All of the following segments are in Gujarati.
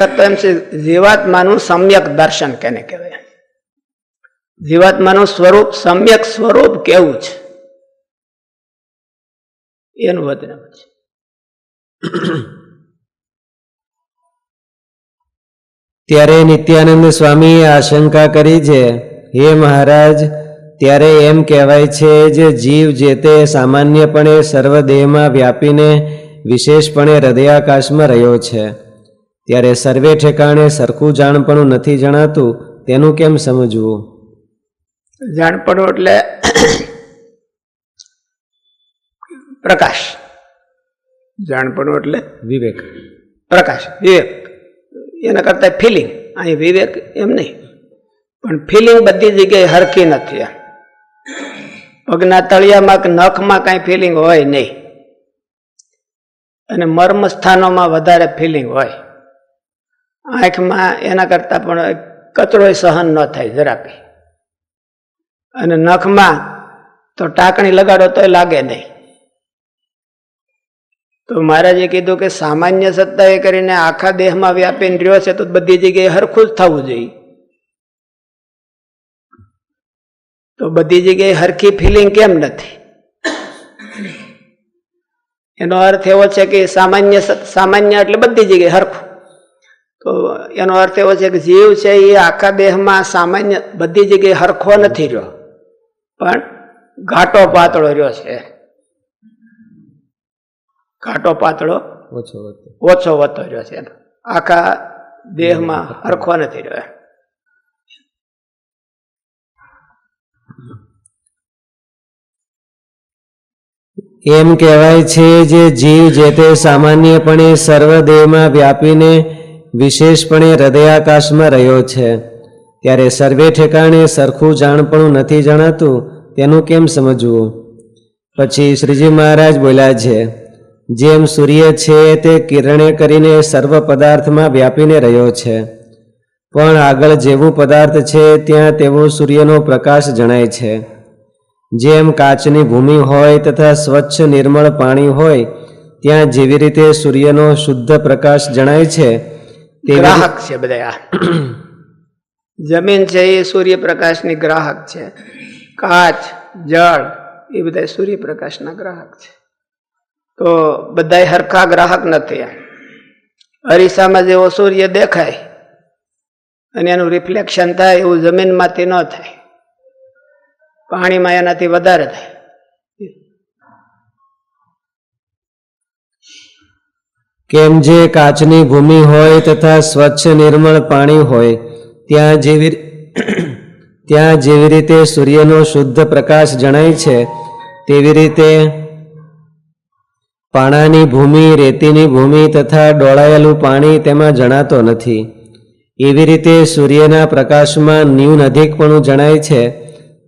એમ છે, જીવાત્માનું સમ્યક દર્શન કેને કહેવાય? જીવાત્માનું સ્વરૂપ, સમ્યક સ્વરૂપ કેવું છે? એનું વચન છે. ત્યારે નિત્યાનંદ સ્વામીએ આશંકા કરી છે, હે મહારાજ, ત્યારે એમ કહેવાય છે જે, જીવ જે તે સામાન્યપણે સર્વદેહમાં વ્યાપીને વિશેષપણે હૃદયાકાશમાં રહ્યો છે. ત્યારે સર્વે ઠેકાણે સરખું જાણપણું નથી જણાતું તેનું કેમ સમજવું? જાણપણું એટલે પ્રકાશ. જાણપણું એટલે વિવેક. પ્રકાશ. વિવેક. એના કરતા ફિલિંગ અહીં વિવેક એમ નહીં. પણ ફિલિંગ બધી જગ્યાએ હરખી નથી. પગના તળિયામાં કે નખમાં કાંઈ ફિલિંગ હોય નહીં. અને મર્મ સ્થાનોમાં વધારે ફિલિંગ હોય. આંખમાં એના કરતાં પણ કચરો સહન ન થાય જરાક. અને નખમાં તો ટાંકણી લગાડો તોય લાગે નહીં. તો મહારાજે કીધું કે સામાન્ય સત્તા એ કરીને આખા દેહમાં વ્યાપીને રહ્યો છે તો બધી જગ્યાએ હરખું જ થવું જોઈએ. તો બધી જગ્યાએ હરખી ફિલિંગ કેમ નથી? એનો અર્થ એવો છે કે સામાન્ય સામાન્ય એટલે બધી જગ્યાએ હરખું. તો એનો અર્થ એવો છે કે જીવ છે એ આખા દેહમાં સામાન્ય બધી જગ્યાએ હરખો નથી રહ્યો. પણ ઘાટો પાતળો રહ્યો છે. ઘાટો પાતળો ઓછો ઓછો વધતો રહ્યો છે. આખા દેહમાં હરખો નથી રહ્યો. એમ. એમ કહેવાય છે જે જીવ જે તે સામાન્યપણે સર્વદેહમાં વ્યાપીને વિશેષપણે હૃદયાકાશમાં રહ્યો છે. ત્યારે સર્વે ઠેકાણે સરખું જાણપણું નથી જણાતું, તેનું કેમ સમજવું? પછી શ્રીજી મહારાજ બોલ્યા છે, જેમ સૂર્ય છે તે કિરણે કરીને સર્વ પદાર્થમાં વ્યાપીને રહ્યો છે. પણ આગળ જેવું પદાર્થ છે, ત્યાં તેવો સૂર્યનો પ્રકાશ જણાય છે. જેમ કાચની ભૂમિ હોય તથા સ્વચ્છ નિર્મળ પાણી હોય, ત્યાં જેવી રીતે સૂર્યનો શુદ્ધ પ્રકાશ જણાય છે ગ્રાહક છે બધા. જમીન છે એ સૂર્યપ્રકાશની ગ્રાહક છે. કાચ જળ એ બધા સૂર્યપ્રકાશના ગ્રાહક છે. તો બધા હરખા ગ્રાહક નથી. અરીસામાં જેવો સૂર્ય દેખાય અને એનું રિફ્લેક્શન થાય એવું જમીનમાંથી ન થાય. પાણીમાં એનાથી વધારે થાય. કેમ જે કાચની ભૂમિ હોય તથા સ્વચ્છ નિર્મળ પાણી હોય, ત્યાં જેવી ત્યાં જેવી રીતે સૂર્યનો શુદ્ધ પ્રકાશ જણાય છે, તેવી રીતે પાણાની ભૂમિ, રેતીની ભૂમિ તથા ડોળાયેલું પાણી તેમાં જણાતો નથી. એવી રીતે સૂર્યના પ્રકાશમાં ન્યૂન અધિકપણું જણાય છે,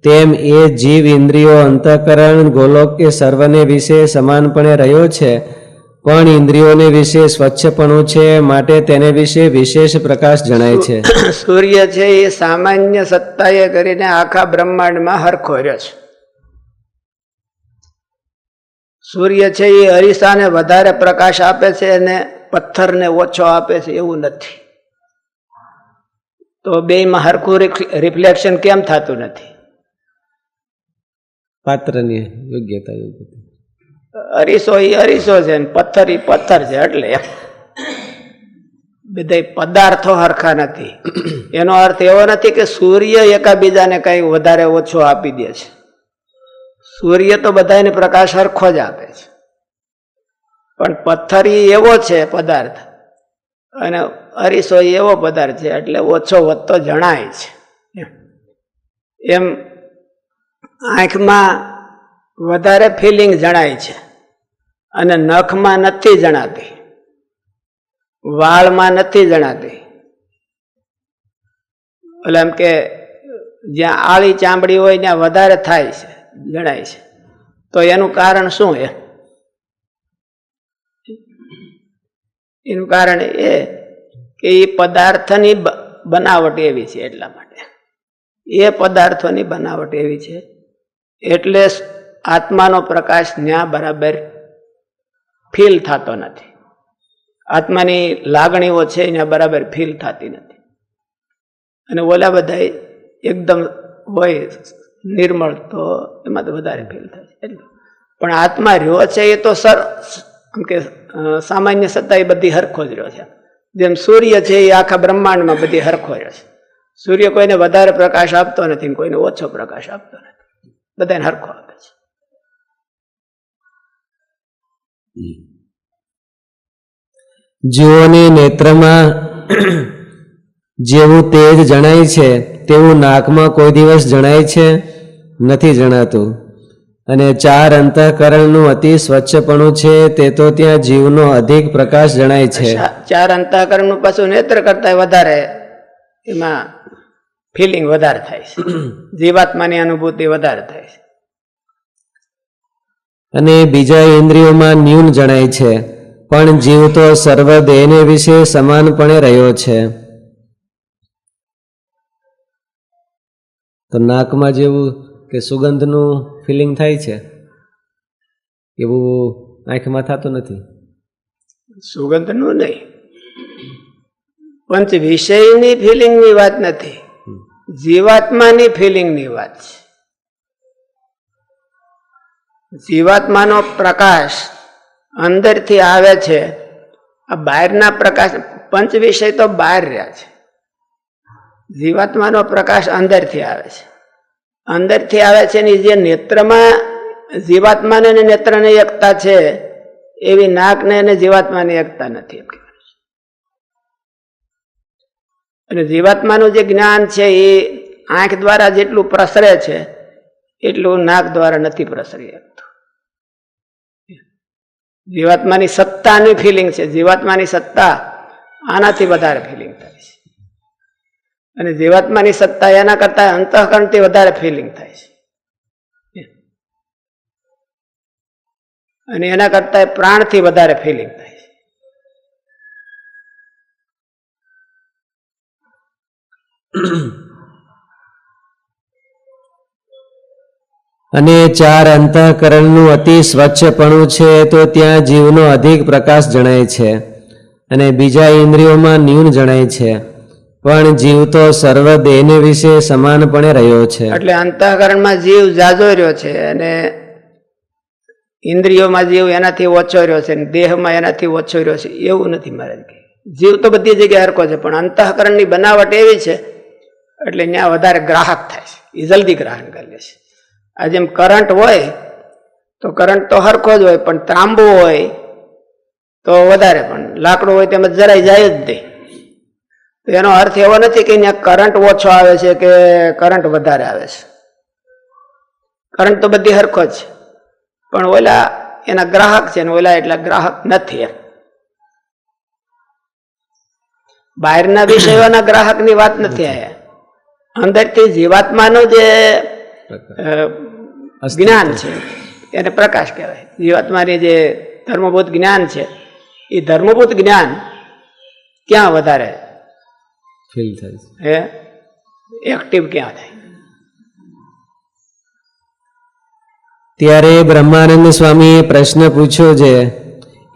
તેમ એ જીવ ઇન્દ્રિયો અંતઃકરણ, ગોલોક કે સર્વને વિશે સમાનપણે રહ્યો છે પણ ઇન્દ્રિયોને વિશે સ્વચ્છપણું છે માટે તેને વિશે વિશેષ પ્રકાશ જણાય છે. સૂર્ય છે એ સામાન્ય સત્તાએ કરીને આખા બ્રહ્માંડમાં હરખો રહ્યો છે. સૂર્ય છે એ અરીસાને વધારે પ્રકાશ આપે છે અને પથ્થરને ઓછો આપે છે એવું નથી. તો બેયમાં હરખું રિફ્લેક્શન કેમ થતું નથી? પાત્રની યોગ્યતા યોગ્યતા અરીસો એ અરીસો છે ને પથ્થર એ પથ્થર છે એટલે બધા પદાર્થો હરખા નથી. એનો અર્થ એવો નથી કે સૂર્ય એકાબીજાને કઈ વધારે ઓછો આપી દે છે. સૂર્ય તો બધાને પ્રકાશ હરખો જ આપે છે. પણ પથ્થર ઈ એવો છે પદાર્થ, અને અરીસો એવો પદાર્થ છે એટલે ઓછો વધતો જણાય છે. એમ આંખમાં વધારે ફિલિંગ જણાય છે. અને નખમાં નથી જણાતી. વાળમાં નથી જણાતી. એટલે એમ કે જ્યાં આળી ચામડી હોય ત્યાં વધારે થાય છે, જણાય છે. તો એનું કારણ શું એ? એનું કારણ એ કે એ પદાર્થની બનાવટ એવી છે એટલા માટે. એ પદાર્થોની બનાવટ એવી છે. એટલે આત્માનો પ્રકાશ ન્યા બરાબર ફીલ થતો નથી. આત્માની લાગણીઓ છે એને બરાબર ફીલ થતી નથી. અને ઓલા બધા એકદમ હોય નિર્મળ તો એમાં તો વધારે ફીલ થાય એટલે. પણ આત્મા રહ્યો છે એ તો સર કે સામાન્ય સત્તા એ બધી હરખો જ રહ્યો છે. જેમ સૂર્ય છે એ આખા બ્રહ્માંડમાં બધી હરખો રહ્યો છે. સૂર્ય કોઈને વધારે પ્રકાશ આપતો નથી કોઈને ઓછો પ્રકાશ આપતો નથી. બધાને હરખો આપે છે. જીવોની નેત્રમાં જેવું તેજ જણાય છે તેવું નાકમાં કોઈ દિવસ જણાય છે નથી જણાતું. અને ચાર અંતઃકરણનું અતિ સ્વચ્છપણું છે તે તો ત્યાં જીવનો અધિક પ્રકાશ જણાય છે. ચાર અંતઃકરણનું પાછું નેત્ર કરતા વધારે એમાં ફિલિંગ વધારે થાય છે. જીવાત્માની અનુભૂતિ વધારે થાય છે. અને બીજા ઇન્દ્રિયોમાં ન્યૂન જણાય છે પણ જીવ તો સર્વ દેહને વિશે સમાનપણે રહ્યો છે. તો નાકમાં જેવું કે સુગંધનું ફિલિંગ થાય છે? એવું આંખમાં થતું નથી? સુગંધનું નહીં. પંચ વિષયની ફિલિંગની વાત નથી. જીવાત્માની ફિલિંગની વાત છે. જીવાત્માનો પ્રકાશ અંદરથી આવે છે. આ બહારના પ્રકાશ, પંચ વિષય તો બહાર રહ્યા છે. જીવાત્માનો પ્રકાશ અંદરથી આવે છે. અંદરથી આવે છે ને જે નેત્રમાં, જીવાત્માને અને નેત્રની એકતા છે, એવી નાકને અને જીવાત્માની એકતા નથી. અને જીવાત્માનું જે જ્ઞાન છે એ આંખ દ્વારા જેટલું પ્રસરે છે એટલું નાક દ્વારા નથી પ્રસરી શકતું. જીવાત્માની સત્તાની ફિલિંગ છે. જીવાત્માની સત્તા આનાથી વધારે ફિલિંગ થાય છે. અને જીવાત્માની સત્તા એના કરતા અંતઃકરણથી વધારે ફિલિંગ થાય છે. અને એના કરતા પ્રાણથી વધારે ફિલિંગ થાય છે. અને ચાર અંતઃકરણનું અતિ સ્વચ્છપણું છે, તો ત્યાં જીવનો અધિક પ્રકાશ જણાય છે અને બીજા ઇન્દ્રિયોમાં ન્યૂન જણાય છે. પણ જીવ તો સર્વ દેહને વિશે સમાનપણે રહ્યો છે. એટલે અંતઃકરણમાં જીવ જાજો રહ્યો છે અને ઇન્દ્રિયોમાં જીવ એનાથી ઓછો રહ્યો છે દેહમાં એનાથી ઓછો રહ્યો છે, એવું નથી મહારાજ કે. જીવ તો બધી જગ્યાએ હરકો છે, પણ અંતઃકરણની બનાવટ એવી છે, એટલે ત્યાં વધારે ગ્રાહક થાય છે, એ જલ્દી ગ્રાહક કરી લે છે. આ જેમ કરંટ હોય, તો કરંટ તો હરખો જ હોય, પણ તાંબુ હોય, તો વધારે પણ. લાકડું હોય તેમાં જરાય જાય જ નહીં. તો એનો અર્થ એવો નથી કે અહીંયા કરંટ ઓછો આવે છે કે કરંટ વધારે આવે છે. કરંટ તો બધી હરખો જ પણ ઓલા એના ગ્રાહક છે ને ઓલા એટલા ગ્રાહક નથી એમ. બહારના વિષયોના ગ્રાહકની વાત નથી આયા. અંદરથી જીવાત્માનું જે જ્ઞાન છે. એને પ્રકાશ કહેવાય. જીવાત્માની જે ધર્મભૂત જ્ઞાન છે એ ધર્મભૂત જ્ઞાન ક્યાં વધારે? ફીલ થાય છે. હે? એક્ટિવ ક્યાં થાય? ત્યારે બ્રહ્માનંદ સ્વામીએ પ્રશ્ન પૂછ્યો છે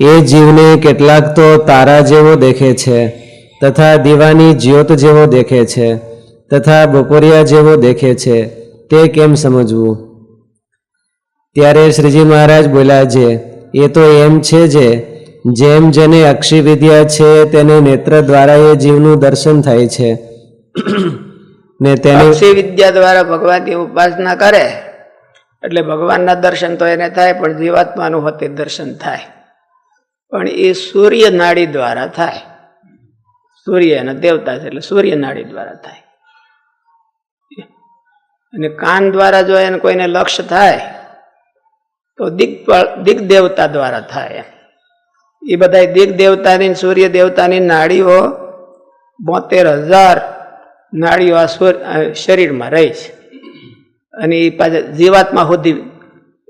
એ જીવને કેટલાક તો તારા જેવો દેખે છે તથા દીવાની જ્યોત જેવો દેખે છે તથા બપોરિયા જેવો દેખે છે તે કેમ સમજવું? ત્યારે શ્રીજી મહારાજ બોલ્યા છે એ તો એમ છે જે, જેમ જેને અક્ષી વિદ્યા છે તેને નેત્ર દ્વારા એ જીવનું દર્શન થાય છે. ને તેને અક્ષી વિદ્યા દ્વારા ભગવાનની ઉપાસના કરે, એટલે ભગવાનના દર્શન તો એને થાય, પણ જીવાત્માનું હોતે દર્શન થાય. પણ એ સૂર્ય નાડી દ્વારા થાય. સૂર્ય એના દેવતા છે, એટલે સૂર્ય નાડી દ્વારા થાય. અને કાન દ્વારા જો એને કોઈને લક્ષ્ય થાય, તો દિગ દિગ દેવતા દ્વારા થાય એ બધા દિગ દેવતાની સૂર્ય દેવતાની નાડીઓ બોતેર હજાર નાડીઓ આ શરીરમાં રહી છે. અને એ પાછા જીવાત્મા સુધી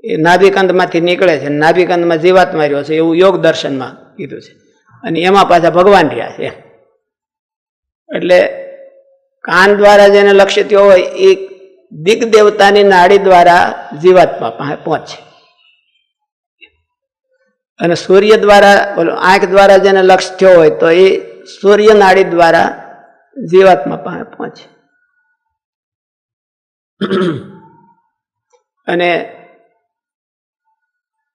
એ નાભિકંદમાંથી નીકળે છે નાભિકંદમાં જીવાતમાં રહ્યો છે એવું યોગ દર્શનમાં કીધું છે. અને એમાં પાછા ભગવાન રહ્યા છે એટલે કાન દ્વારા જેને લક્ષ્ય થયો હોય, એ દિગ દેવતાની નાડી દ્વારા જીવાત્મા પહોંચે. અને સૂર્ય દ્વારા આંખ દ્વારા જેને લક્ષ થયો હોય તો એ સૂર્ય નાડી દ્વારા જીવાત્મા પાસે પહોંચે. અને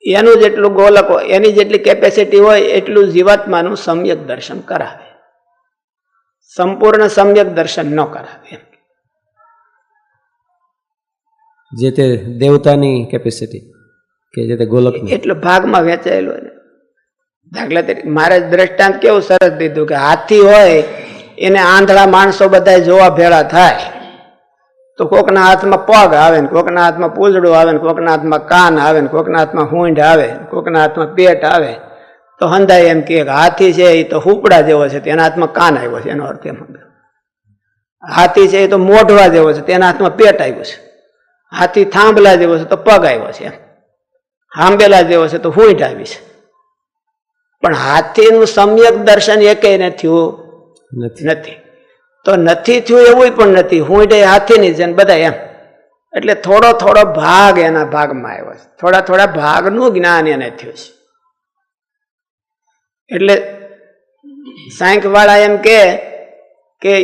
એનું જેટલું ગોલક હોય એની જેટલી કેપેસિટી હોય એટલું જીવાત્માનું સમ્યક દર્શન કરાવે. સંપૂર્ણ સમ્યક દર્શન ન કરાવે એમ. જે તે દેવતાની કેપેસિટી કે જે તે ગોલક એટલો ભાગમાં વેચાયેલો છે. દાખલા તરીકે મારે દ્રષ્ટાંત કેવું સરસ દીધું કે હાથી હોય, એને આંધળા માણસો બધા જોવા ભેળા થાય. તો કોકના હાથમાં પગ આવે ને કોકના હાથમાં પૂંજડું આવે ને કોકના હાથમાં કાન આવે ને કોકના હાથમાં હુંઢ આવે કોકના હાથમાં પેટ આવે. તો હંધાય એમ કે હાથી છે એ તો હુપડા જેવો છે, તેના હાથમાં કાન આવ્યો છે, એનો અર્થ એમ. હાથી છે એ તો મોઢવા જેવો છે, તેના હાથમાં પેટ આવ્યું છે. હાથી થાંભલા જેવો છે તો પગ આવ્યો છે. એમ હાંબેલા જેવો છે તો હુંઠ આવી છે પણ હાથીનું સમ્યક દર્શન એકે થયું નથી. તો નથી થયું એવું પણ નથી. હુંઠ એ હાથીની છે બધા એમ. એટલે થોડો થોડો ભાગ એના ભાગમાં આવ્યો છે. થોડા થોડા ભાગનું જ્ઞાન એને થયું છે. એટલે સાંખવાળા એમ કે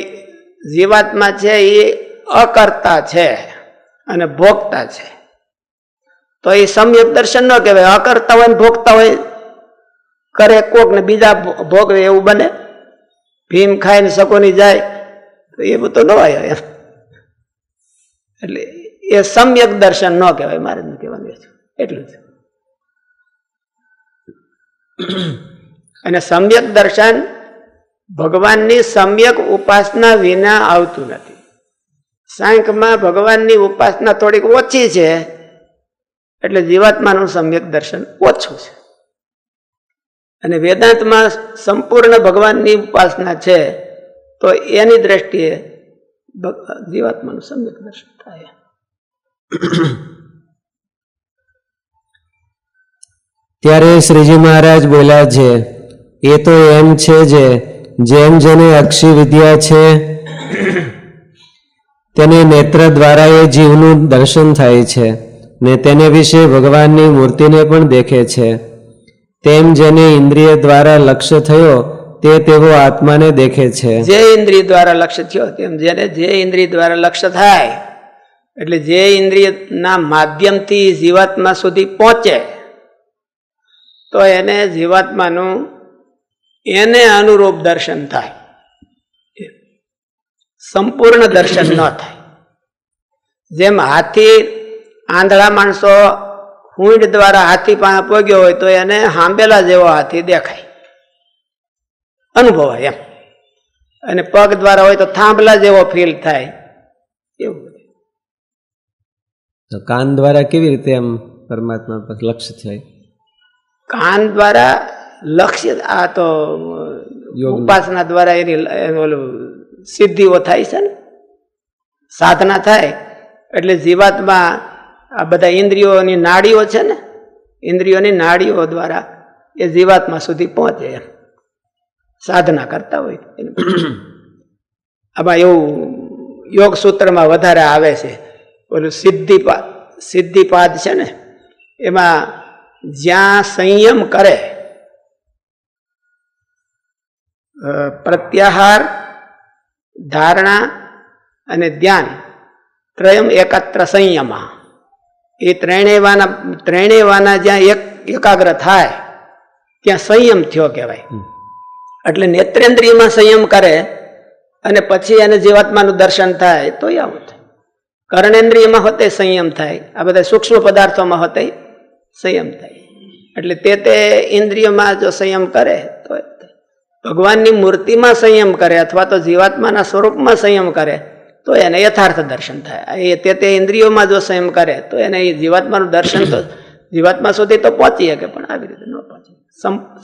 જીવાત્મા છે એ અકર્તા છે. અને ભોગતા છે. તો એ સમ્યક દર્શન ન કહેવાય, અકર્તા હોય ભોગતા હોય, કરે કોક ને બીજા ભોગવે એવું બને. ભીમ ખાઈને શકોની જાય, તો એવું તો ન હોય એટલે એ સમ્યક દર્શન ન કહેવાય, મારે કહેવાનું. એટલું જ. અને સમ્યક દર્શન ભગવાનની સમ્યક ઉપાસના વિના આવતું નથી. સાંખ્યમાં ભગવાનની ઉપાસના થોડીક ઓછી છે. એટલે જીવાત્માનું સમ્યક દર્શન ઓછું છે. અને વેદાંતમાં સંપૂર્ણ ભગવાનની ઉપાસના છે, તો એની દ્રષ્ટિએ જીવાત્માનું સમ્યક દર્શન થાય. ત્યારે શ્રીજી મહારાજ બોલ્યા છે, એ તો એમ છે જે, જેમ જેને અક્ષી વિદ્યા છે તેને નેત્ર દ્વારા એ જીવનું દર્શન થાય છે ને તેને વિશે ભગવાનની મૂર્તિને પણ દેખે છે. તેમ જેને ઇન્દ્રિય દ્વારા લક્ષ્ય થયો, તે તેવો આત્માને દેખે છે. જે ઇન્દ્રિય દ્વારા લક્ષ્ય થયો તેમ જેને જે ઇન્દ્રિય દ્વારા લક્ષ્ય થાય, એટલે જે ઇન્દ્રિયના માધ્યમથી જીવાત્મા સુધી પહોંચે, તો એને જીવાત્માનું એને અનુરૂપ દર્શન થાય. સંપૂર્ણ દર્શન ન થાય. જેમ હાથી આંધળા માણસો હુંડ દ્વારા હાથી પાસે પોગ્યો હોય તો એને હાંબેલા જેવો હાથી દેખાય. અનુભવાય એમ. અને પગ દ્વારા હોય તો થાંભલા જેવો ફીલ થાય. એવું તો કાન દ્વારા કેવી રીતે એમ પરમાત્મા પર લક્ષ્ય થાય? કાન દ્વારા લક્ષ્ય આ તો. ઉપાસના દ્વારા એનું ઓલું સિદ્ધિઓ થાય છે ને? સાધના થાય. એટલે જીવાતમાં આ બધા ઇન્દ્રિયોની નાડીઓ છે ને, ઇન્દ્રિયોની નાડીઓ દ્વારા એ જીવાત્મા સુધી પહોંચે એમ. સાધના કરતા હોય. આમાં એવું યોગ સૂત્રમાં વધારે આવે છે. ઓલું સિદ્ધિપાદ સિદ્ધિપાદ છે ને, એમાં જ્યાં સંયમ કરે પ્રત્યાહાર ધારણા અને ધ્યાન ત્રયમ એકત્ર સંયમા. એ ત્રણેયવાના ત્રણેયવાના જ્યાં એક એકાગ્ર થાય ત્યાં સંયમ થયો કહેવાય. એટલે નેત્રેન્દ્રિયમાં સંયમ કરે અને પછી એને જીવાત્માનું દર્શન થાય તો એ આવું થાય. કર્ણેન્દ્રિયમાં હોતે સંયમ થાય આ બધા સૂક્ષ્મ પદાર્થોમાં હોતે સંયમ થાય. એટલે તે તે ઇન્દ્રિયોમાં જો સંયમ કરે. ભગવાનની મૂર્તિમાં સંયમ કરે અથવા તો જીવાત્માના સ્વરૂપમાં સંયમ કરે, તો એને યથાર્થ દર્શન થાય. એ તે તે ઇન્દ્રિયોમાં જો સંયમ કરે, તો એને એ જીવાત્માનું દર્શન તો, જીવાત્મા સુધી તો પહોંચી શકે, પણ આવી રીતે ન પહોંચી.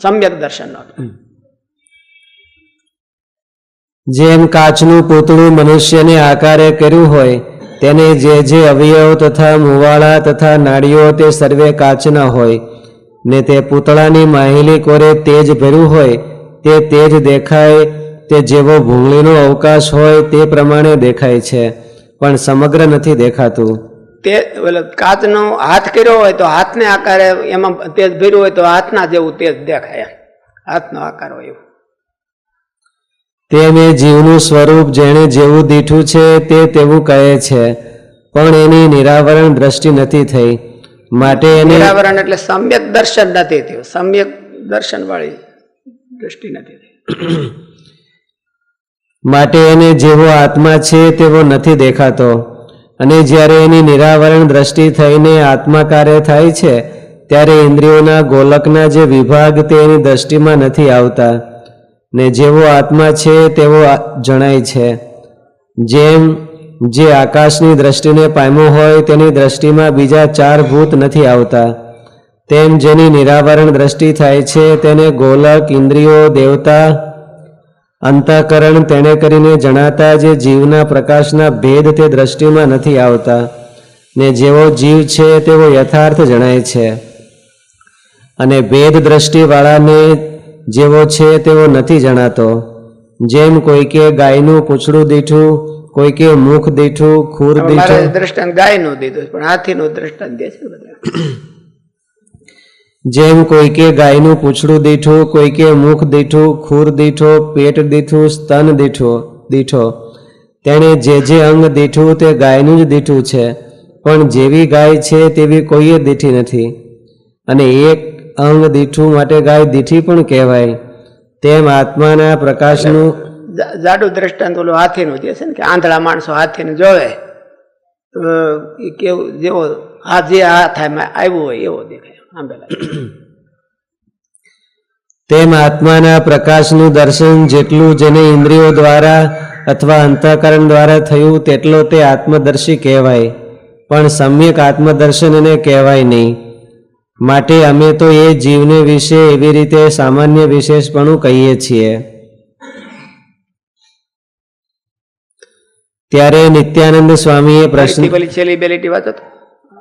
સમ્યક દર્શન ન જેમ કાચનું પૂતળું મનુષ્યને આકારે કર્યું હોય, તેને જે જે અવયવ તથા મુવાળા તથા નાડીઓ તે સર્વે કાચના હોય, ને તે પૂતળાની માહિલી કોરે તેજ ભર્યું હોય તે તેજ દેખાય તે જેવો ભૂંગળીનો અવકાશ હોય તે પ્રમાણે દેખાય છે પણ સમગ્ર નથી દેખાતું. તે કાચનો હાથ કર્યો હોય તો હાથને આકારે એમાં તેજ ભર્યું હોય તો હાથના જેવું તેજ દેખાય. હાથનો આકાર હોય એવું. તેમ જીવનું સ્વરૂપ જેણે જેવું દીઠું છે તે તેવું કહે છે પણ એની નિરાવરણ દ્રષ્ટિ નથી થઈ. માટે નિરાવરણ એટલે સમ્યક દર્શન નથી થયું. સમ્યક દર્શન વાળી દ્રષ્ટિ નથી માટે એને જેવો આત્મા છે તેવો નથી દેખાતો. અને જ્યારે એની નિરાવરણ દ્રષ્ટિ થઈને આત્માકાર્ય થાય છે, ત્યારે ઇન્દ્રિયોના ગોલકના જે વિભાગ તે એની દ્રષ્ટિમાં નથી આવતા. ને જેવો આત્મા છે તેવો જણાય છે. જેમ જે આકાશની દ્રષ્ટિને પામ્યો હોય તેની દ્રષ્ટિમાં બીજા ચાર ભૂત નથી આવતા. તેમ જેની નિરાવરણ દ્રષ્ટિ થાય છે તેને ગોલક ઇન્દ્રિયો દેવતા અંતઃકરણ તેણે કરીને જણાતા જે જીવના પ્રકાશના ભેદ તે દ્રષ્ટિમાં નથી આવતા ને જેવો જીવ છે તેવો યથાર્થ જણાય છે. અને ભેદ દ્રષ્ટિવાળાને જેવો છે તેવો નથી જણાતો. જેમ કોઈકે ગાયનું પૂછડું દીઠું કોઈકે મુખ દીઠું ખૂર દીઠું. દ્રષ્ટાંત ગાયનું દીધું પણ હાથીનું દ્રષ્ટાંત દે છે બધા? જેમ કોઈકે ગાયનું પૂંછડું દીઠું, કોઈકે મુખ દીઠું, ખૂર દીઠો, પેટ દીઠું, સ્તન દીઠો દીઠો. તેણે જે જે અંગ દીઠું તે ગાયનું જ દીઠું છે, પણ જેવી ગાય છે તેવી કોઈએ દીઠી નથી. અને એક અંગ દીઠું માટે ગાય દીઠી પણ કહેવાય. તેમ આત્માના પ્રકાશનું જાડુ દ્રષ્ટાંત ઓલું હાથીનું જે છે ને કે આંધળા માણસો હાથીને જોવે કેવું, જેવો આ જે હાથ આવ્યું હોય એવો દેખાય. તેમ આત્માના પ્રકાશનું દર્શન જેટલું જેને ઇન્દ્રિયો દ્વારા અથવા અંતઃકરણ દ્વારા થયું તેટલો તે આત્મદર્શી કહેવાય પણ સમ્યક આત્મદર્શન એને કહેવાય નહીં. માટે અમે તો એ જીવને વિશે એવી રીતે સામાન્ય વિશેષપણું કહીએ છીએ. ત્યારે નિત્યાનંદ સ્વામીએ પ્રશ્ન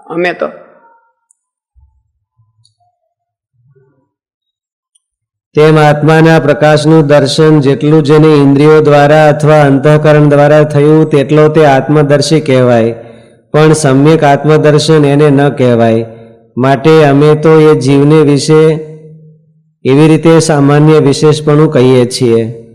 અમે તો તેમ આત્માના પ્રકાશનું દર્શન જેટલું જેને ઇન્દ્રિયો દ્વારા અથવા અંતઃકરણ દ્વારા થયું તેટલો તે આત્મદર્શી કહેવાય. પણ સમ્યક આત્મદર્શન એને ન કહેવાય. માટે અમે તો એ જીવને વિશે એવી રીતે સામાન્ય વિશેષપણું કહીએ છીએ.